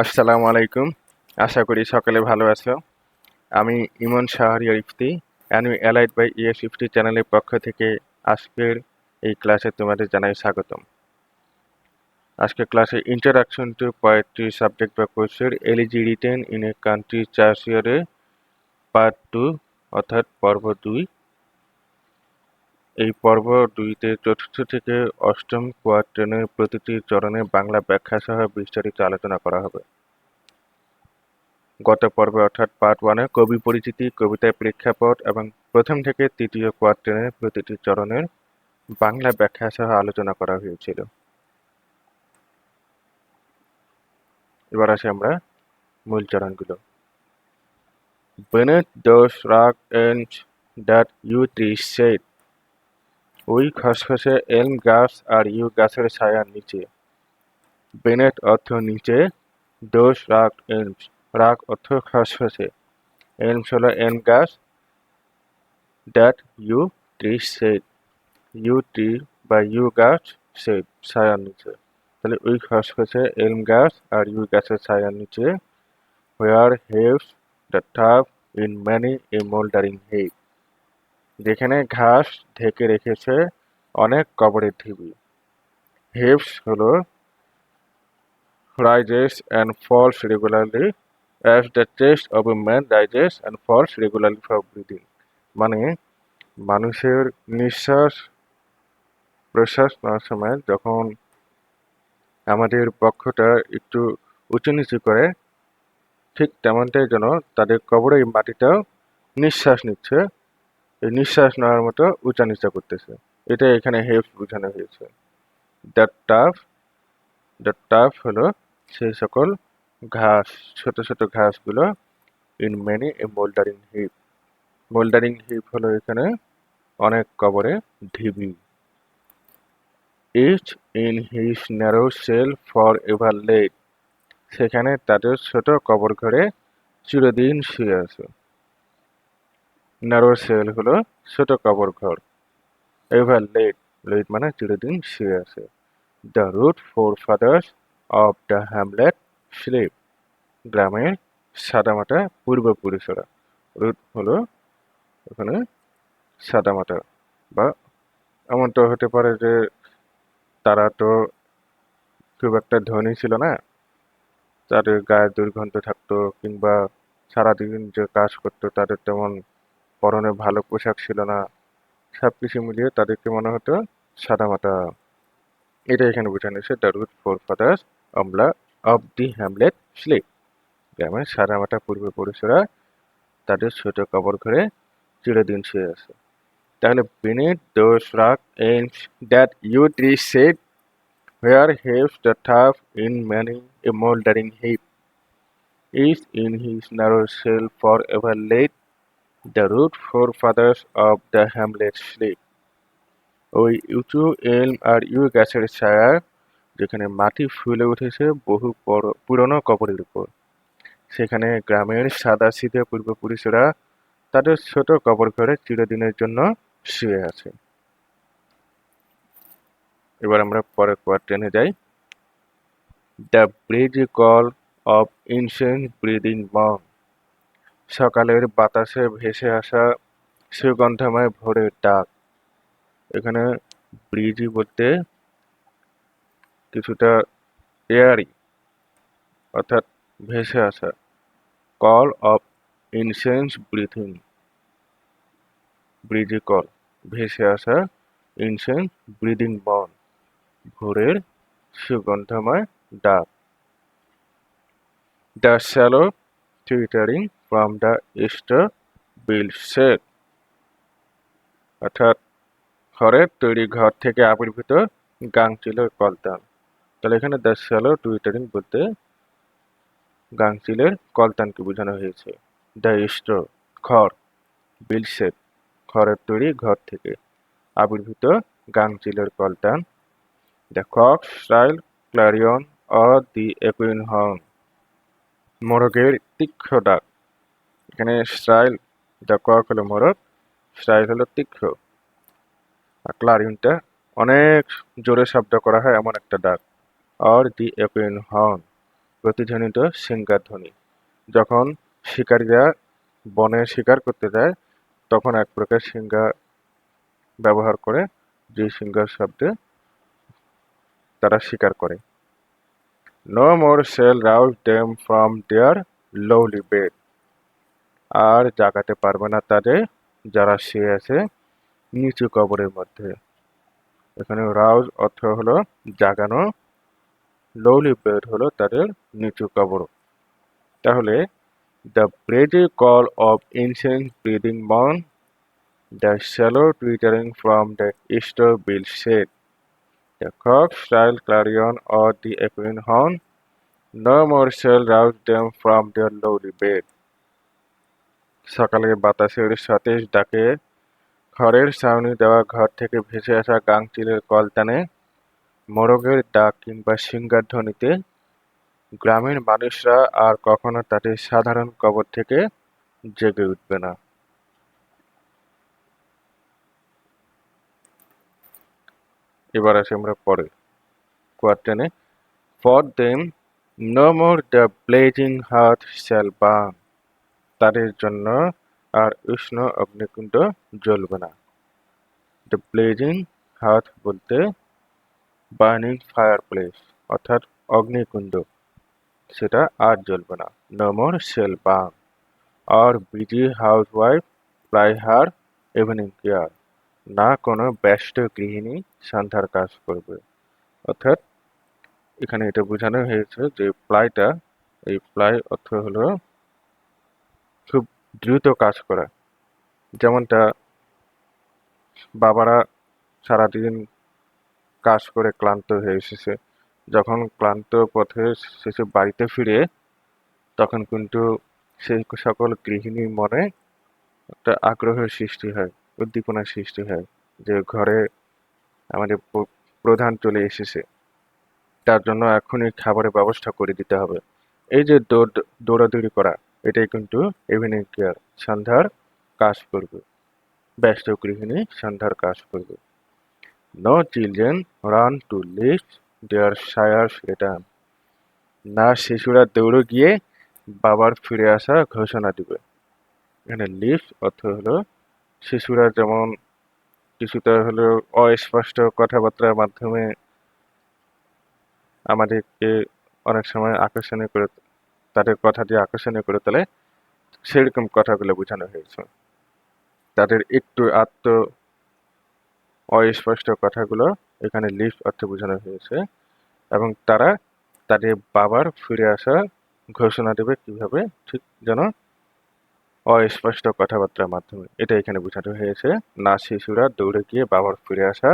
আসসালামু আলাইকুম। আশা করি সকলে ভালো আছো। আমি ইমন শাহরিয়ার ইফতি আমি অ্যালাইড বাই ইএস ইফতি চ্যানেলের পক্ষ থেকে আজকের এই ক্লাসে তোমাদের জানাই স্বাগতম। আজকের ক্লাসে ইন্ট্রোডাকশন টু পোয়েট্রি সাবজেক্ট বা কোর্সের elegy written in a country charge ইয়ারে পার্ট টু অর্থাৎ পর্ব দুই। এই পর্ব দুইতে চতুর্থ থেকে অষ্টম কোয়ার্টেনের প্রতিটি চরণে বাংলা ব্যাখ্যা সহ বিস্তারিত আলোচনা করা হবে। গত পর্বে অর্থাৎ পার্ট ওয়ানে কবি পরিচিতি, কবিতায় প্রেক্ষাপট এবং প্রথম থেকে তৃতীয় কোয়ার্টেনের প্রতিটি চরণের বাংলা ব্যাখ্যা সহ আলোচনা করা হয়েছিল। এবার আসি আমরা মূল চরণগুলো। Beneath those rock ends that you trees said ওই খসখসে এলম গাছ আর ইউ গাছের ছায়ার নিচে। বেনেট অর্থ নিচে, দোষ রাগ এলমস, রাগ অর্থ খসখসে। এলমস হলো এলম গাছ that yew tree shade yew tree বা ইউ গাছ সেড ছায়ার নিচে। তাহলে ওই খসখসে এলম গাছ আর ইউ গাছের ছায়ার নিচে। Where heaves the turf in many a mouldering heap যেখানে ঘাস ঢেকে রেখেছে অনেক কবরের ঢিবি। হিপস হলো rises and falls regularly as the chest of a man rises and falls regularly for breathing মানে মানুষের নিঃশ্বাস প্রশ্বাস নেওয়ার সময় যখন আমাদের পক্ষটা একটু উঁচু নিচু করে, ঠিক তেমনটাই যেন তাদের কবরে মাটিটাও নিঃশ্বাস নিচ্ছে। নিঃশ্বাস নেওয়ার মতো উঁচা নিচা করতেছে। এটা এখানে হেফ বোঝানো হয়েছে। দ্য টাফ দ্য টাফ হলো সেই সকল ঘাস, ছোট ছোট ঘাসগুলো in many a mouldering heap mouldering heap হলো এখানে অনেক কবরে ঢিবি। Each in his narrow cell for ever laid সেখানে তাদের ছোট কবর ঘরে চিরদিন শুয়ে আছে। ন্যারো সেল হলো ছোট কাপড় ঘর। এভার লেট লেট মানে চিরদিন শুয়ে আছে। The rude forefathers of the hamlet sleep, গ্রামের সাদামাটা পূর্বপুরুষরা রুট হলো ওখানে সাদামাটা বা এমন তো হতে পারে যে তারা তো খুব একটা ধনী ছিল না। তাদের গায়ে দুর্গন্ধ থাকতো কিংবা সারাদিন যে কাজ করতো তাদের তেমন পরনে ভালো পোশাক ছিল না। সব কিছু মিলিয়ে তাদেরকে মনে হতো সাদামাটা এটা এখানে বোঝানো হয়েছে দ্য রুট ফোর ফাদার্স অমলা অফ দি হ্যামলেট স্লিপ গ্রামের সাদামাটা পূর্বপুরুষরা তাদের ছোট কবর ঘরে চিরদিন শুয়ে আছে। তাহলে beneath those rugged ends that yew tree shade where heaves the turf in many a mouldering heap is in his narrow cell forever laid the root forefathers of the hamlet sleep ওই উঁচু এলম are you গাছের ছায়া, যেখানে মাটি ফুলে উঠেছে বহু পর- পুরনো কবরের উপর। সেখানে গ্রামের সাদা সিধে পূর্বপুরুষেরা তাদের ছোট কবর ঘরে চিরদিনের জন্য শুয়ে আছে। এবার আমরা পরের কোয়ার্টেনে যাই। The breezy call of incense breathing Mong সকালের বাতাসে ভেসে আসা সুগন্ধময় ভোরের ডাক। এখানে ব্রিজি বলতে কিছুটা এয়ারি অর্থাৎ ভেসে আসা। Call of incense breathing. Breezy call, ভেসে আসা ইনসেন্স ব্রিদিং বন, ভোরের সুগন্ধময় ডাক। The swallow twittering from the straw built shed অর্থাৎ ঘরের তৈরি ঘর থেকে আবির্ভূত গাংচিলের কলতান। তাহলে এখানে দ্য শ্যালো টুইটারিং বলতে গাংচিলের কলতানকে বোঝানো হয়েছে। দ্য স্টোর ঘর বিল সেট ঘরের তৈরি ঘর থেকে আবির্ভূত গাংচিলের কলতান। The cock's shrill clarion or the একুইন horn মোরগের তীক্ষ্ণ ডাক এখানে স্ট্রাইল দ্য কক হলো মোরগ স্টাইল হলো তীক্ষ্ণ আর ক্লারিয়নটা অনেক জোরে শব্দ করা হয় এমন একটা ডাক। অর দি একুইন হর্ন প্রতিধ্বনিত সিঙ্গার ধ্বনি। যখন শিকারীরা বনে শিকার করতে যায়, তখন এক প্রকার সিঙ্গা ব্যবহার করে যে সিঙ্গার শব্দে তারা শিকার করে। No more shall rouse them from their lowly bed আর জাগাতে পারবে না তাদের, যারা শুয়ে আছে নিচু কবরের মধ্যে। এখানে রাউজ অর্থ হলো জাগানো, লৌলি বেড হলো তাদের নিচু কবর। তাহলে, the ব্রেজি call of incense breathing মন the swallow twittering from the straw built shed the cock style clarion or the একুইন horn, no more shall rouse them from their lowly bed সকালে বাতাসের সতেজ ডাকে খড়ের ছাউনি দেওয়া ঘর থেকে ভেসে আসা গাংচিলের কলতানে মোরগের ডাক কিংবা সিংগার ধ্বনিতে। গ্রামের মানুষরা আর কখনো তাদের সাধারণ কবর থেকে জেগে উঠবে না। এবার আসি আমরা পরে। কোয়ার্টেনে for them no more the blazing hearth shall burn তাদের জন্য আর উষ্ণ অগ্নিকুণ্ড জ্বলবে না। দ্য ব্লেজিং হার্ট বলতে বার্নিং ফায়ার প্লেস অর্থাৎ অগ্নিকুণ্ড। সেটা আর জ্বলবে না। No more shall burn or busy housewife ply her evening care না কোনো ব্যস্ত গৃহিণী সন্ধ্যার কাজ করবে। অর্থাৎ এখানে এটা বোঝানো হয়েছে যে প্লাইটা এই প্লাই অর্থ হলো দ্রুত কাজ করা। যেমনটা বাবারা সারাদিন কাজ করে ক্লান্ত হয়ে এসেছে। যখন ক্লান্ত পথে শেষে বাড়িতে ফিরে, তখন কিন্তু সেই সকল গৃহিণীর মনে একটা আগ্রহের সৃষ্টি হয়, উদ্দীপনার সৃষ্টি হয় যে ঘরে আমাদের প্রধান চলে এসেছে। তার জন্য এখনই খাবারের ব্যবস্থা করে দিতে হবে। এই যে দৌড়, দৌড়াদৌড়ি করা এটাই কিন্তু ইভিনিং কেয়ার সন্ধ্যার কাজ করবে। ব্যস্ত গৃহিণী, সন্ধ্যার কাজ করবে। নো চিলড্রেন রান টু লিভ দেয়ার শায়ার্স রিটার্ন না শিশুরা দৌড়ে গিয়ে বাবার ফিরে আসা ঘোষণা দিবে। এখানে লিভ অর্থ হলো শিশুরা যেমন কিছুটা হলো অস্পষ্ট কথাবার্তার মাধ্যমে আমাদেরকে অনেক সময় আকর্ষণীয় করে তাদের কথা দিয়ে আকর্ষণীয় করে তোলে, সেরকম কথাগুলো বোঝানো হয়েছে। তাদের একটু আত্ম অস্পষ্ট কথাগুলো এখানে লিভ অর্থে বোঝানো হয়েছে এবং তারা তাদের বাবার ফিরে আসা ঘোষণা দেবে কীভাবে, ঠিক যেন অস্পষ্ট কথাবার্তার মাধ্যমে। এটা এখানে বোঝানো হয়েছে, না শিশুরা দৌড়ে গিয়ে বাবার ফিরে আসা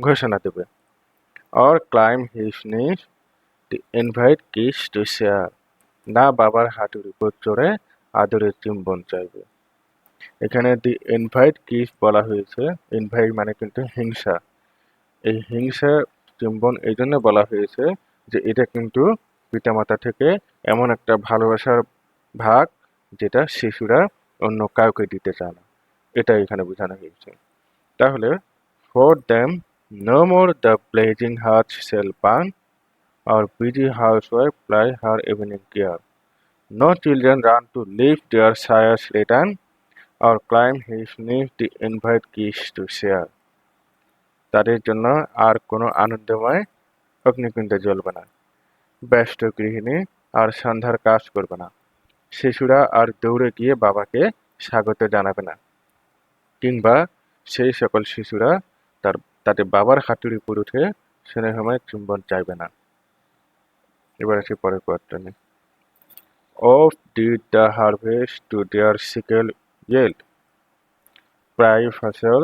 ঘোষণা দেবে। Or climb his knees the envied kiss to share না বাবার হাঁটুর উপর চড়ে আদরের চুম্বন চাইবে। এখানে দি ইনভাইট কিস বলা হয়েছে। ইনভাইট মানে কিন্তু হিংসা। এই হিংসা, চুম্বন এই জন্য বলা হয়েছে যে এটা কিন্তু পিতামাতা থেকে এমন একটা ভালোবাসার ভাগ যেটা শিশুরা অন্য কাউকে দিতে চায় না। এটা এখানে বোঝানো হয়েছে। তাহলে for them no more the blazing hearth shall burn busy housewife ply her evening care no children run to leave their sire's return or climb his knees the envied kiss to share তাদের জন্য আর কোনো আনন্দময় অগ্নিকুণ্ডে জ্বলবে না। ব্যস্ত গৃহিণী আর সন্ধ্যার কাজ করবে না। শিশুরা আর দৌড়ে গিয়ে বাবাকে স্বাগত জানাবে না। কিংবা সেই সকল শিশুরা তার তাদের বাবার হাতুড়ি উপর উঠে স্নেহময় চুম্বন চাইবে না। এবার আসি পরের কোয়ার্টারে oft did the harvest to their sickle yield প্রায় ফসল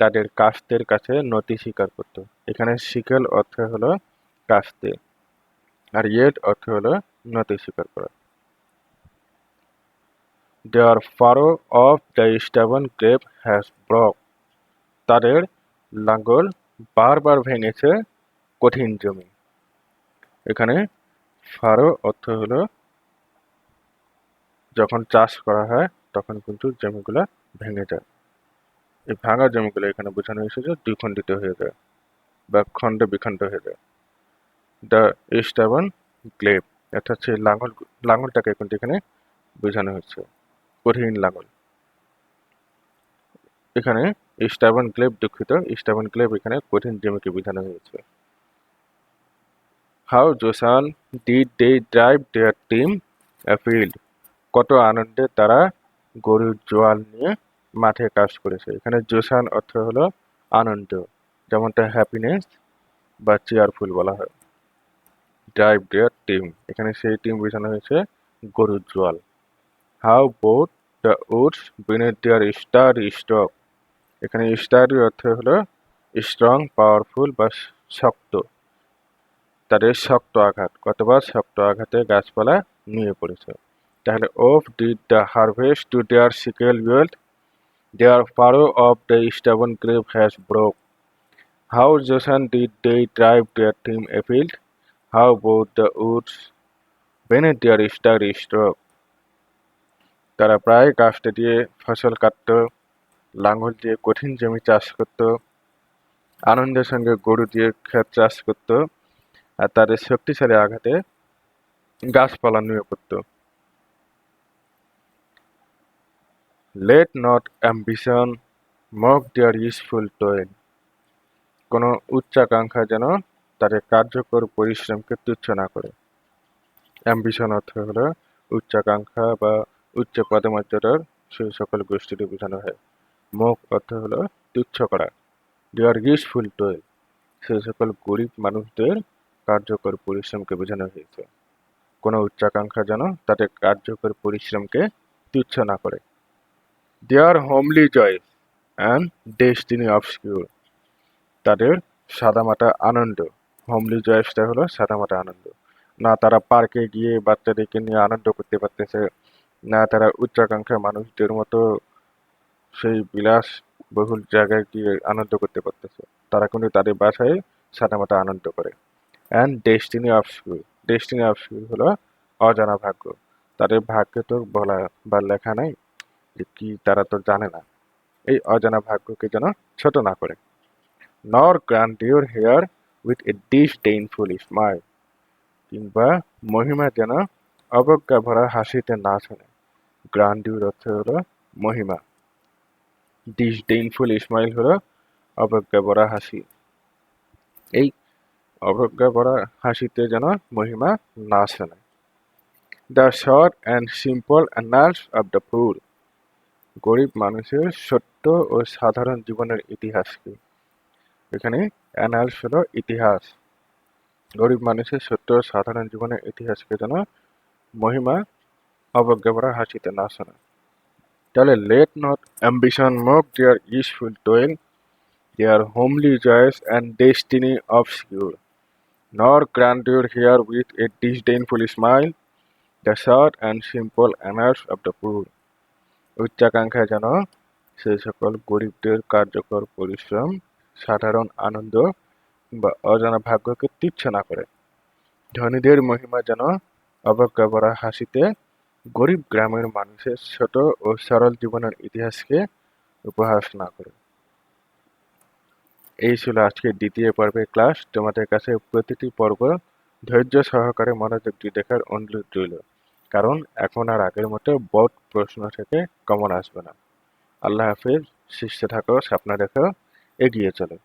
তাদের কাস্তের কাছে নতি স্বীকার করত। এখানে সিকেল অর্থ হলো কাস্তে। আর ইয়েট অর্থ হলো নতি স্বীকার করা। Their furrow oft the stubborn glebe has broke তাদের লাঙ্গল বারবার ভেঙেছে কঠিন জমি। এখানে ফারো অর্থ হলো, যখন চাষ করা হয়, তখন কিন্তু জমিগুলা ভেঙে যায়। এই ভাঙা জমিগুলো এখানে বোঝানো এসেছে, দ্বিখণ্ডিত হয়ে যায় বা খণ্ড বিখণ্ড হয়ে যায়। দ্য স্টাবন গ্লেব, অর্থাৎ সেই লাঙল, লাঙলটাকে কিন্তু এখানে বোঝানো হচ্ছে কঠিন লাঙল। এখানে স্টাবন গ্লেব দুঃখিত স্টাবন ক্লেব এখানে কঠিন জমিকে বোঝানো হয়েছে। How jocund did they drive their team afield কত আনন্দে তারা গরুর জোয়াল নিয়ে মাঠে কাজ করেছে। এখানে জোসান অর্থ হলো আনন্দ, যেমনটা হ্যাপিনেস বা চেয়ারফুল বলা হয়। ড্রাইভ দেয়ার টিম এখানে সেই টিম বোঝানো হয়েছে গরুর জোয়াল। How bowed the woods beneath their sturdy stroke এখানে স্টারি অর্থ হলো স্ট্রং পাওয়ারফুল বা শক্ত। তাদের শক্ত আঘাত, কতবার শক্ত আঘাতে গাছপালা নিয়ে পড়েছে। তাহলে oft did the harvest to their sickle yield their furrow oft the stubborn glebe has broke how jocund did they drive their team afield how bowed the woods beneath their sturdy stroke তারা প্রায় কাস্টে দিয়ে ফসল কাটত লাঙ্গল দিয়ে কঠিন জমি চাষ করত, আনন্দের সঙ্গে গরু দিয়ে ক্ষেত চাষ করত আর তাদের শক্তিশালী আঘাতে গাছপালা নিয়ে পড়ত let not ambition mock their useful toil কোনো উচ্চাকাঙ্ক্ষা যেন তাদের কার্যকর পরিশ্রমকে তুচ্ছ না করে। অ্যাম্বিশন অর্থ হল উচ্চাকাঙ্ক্ষা বা উচ্চ পদমর্যাদার সেই সকল গোষ্ঠীকে বোঝানো হয়। মুখ অর্থ হলো তুচ্ছ করা। দেয়ার ইউজফুল টোয়েল সেই সকল গরিব মানুষদের কার্যকর পরিশ্রমকে বোঝানো হয়েছে। কোনো উচ্চাকাঙ্ক্ষা যেন তাদের কার্যকর পরিশ্রমকে তুচ্ছ না করে। Their homely joy and destiny obscure তাদের সাদামাটা আনন্দ। হোমলি জয়েসটা হলো সাদামাটা আনন্দ। না তারা পার্কে গিয়ে বাচ্চাদেরকে নিয়ে আনন্দ করতে পারতেছে, না তারা উচ্চাকাঙ্ক্ষা মানুষদের মতো সেই বিলাস বহুল জায়গায় গিয়ে আনন্দ করতে পারতেছে। তারা কিন্তু তাদের বাসায় সাদামাটা আনন্দ করে। And destiny obscure destiny obscure হলো অজানা ভাগ্য। তাদের ভাগ্যে তো বলা বা লেখা নাই যে কি তারা তো জানে না। এই অজানা ভাগ্যকে যেন ছোট না করে। Nor grandeur hear with a disdainful smile কিংবা মহিমা যেন অবজ্ঞা ভরা হাসিতে না শোনে। গ্রান্ডিওর অর্থ হলো মহিমা। ডিসডেইনফুল স্মাইল হলো অবজ্ঞা ভরা হাসি। এই অবজ্ঞা ভরা হাসিতে যেন মহিমা না শোনে। The short and simple annals of the poor গরিব মানুষের সত্য ও সাধারণ জীবনের ইতিহাসকে এখানে অ্যানালস হলো ইতিহাস। গরিব মানুষের সত্য ও সাধারণ জীবনের ইতিহাসকে যেন মহিমা অবজ্ঞা ভরা হাসিতে না শোনা। তাহলে let not ambition mock their useful toil their homely joys and destiny obscure nor grandeur hear with a disdainful smile the short and simple annals of the poor উচ্চাকাঙ্ক্ষা যেন সেই সকল গরিবদের কার্যকর পরিশ্রম, সাধারণ আনন্দ বা অজানা ভাগ্যকে তুচ্ছ না করে। ধনীদের মহিমা যেন অবজ্ঞা হাসিতে গরিব গ্রামের মানুষের ছোট ও সরল জীবনের ইতিহাসকে উপহাস না করে। এই ছিল আজকের দ্বিতীয় পর্বের ক্লাস। তোমাদের কাছে প্রতিটি পর্ব ধৈর্য সহকারে মনোযোগ দিয়ে দেখার অনুরোধ রইল। কারণ এখন আর আগের মতো বোর্ড প্রশ্ন থেকে কমন আসবে না। আল্লাহ হাফিজ শিষ্য থাকো, স্বপ্ন দেখো, এগিয়ে চলো।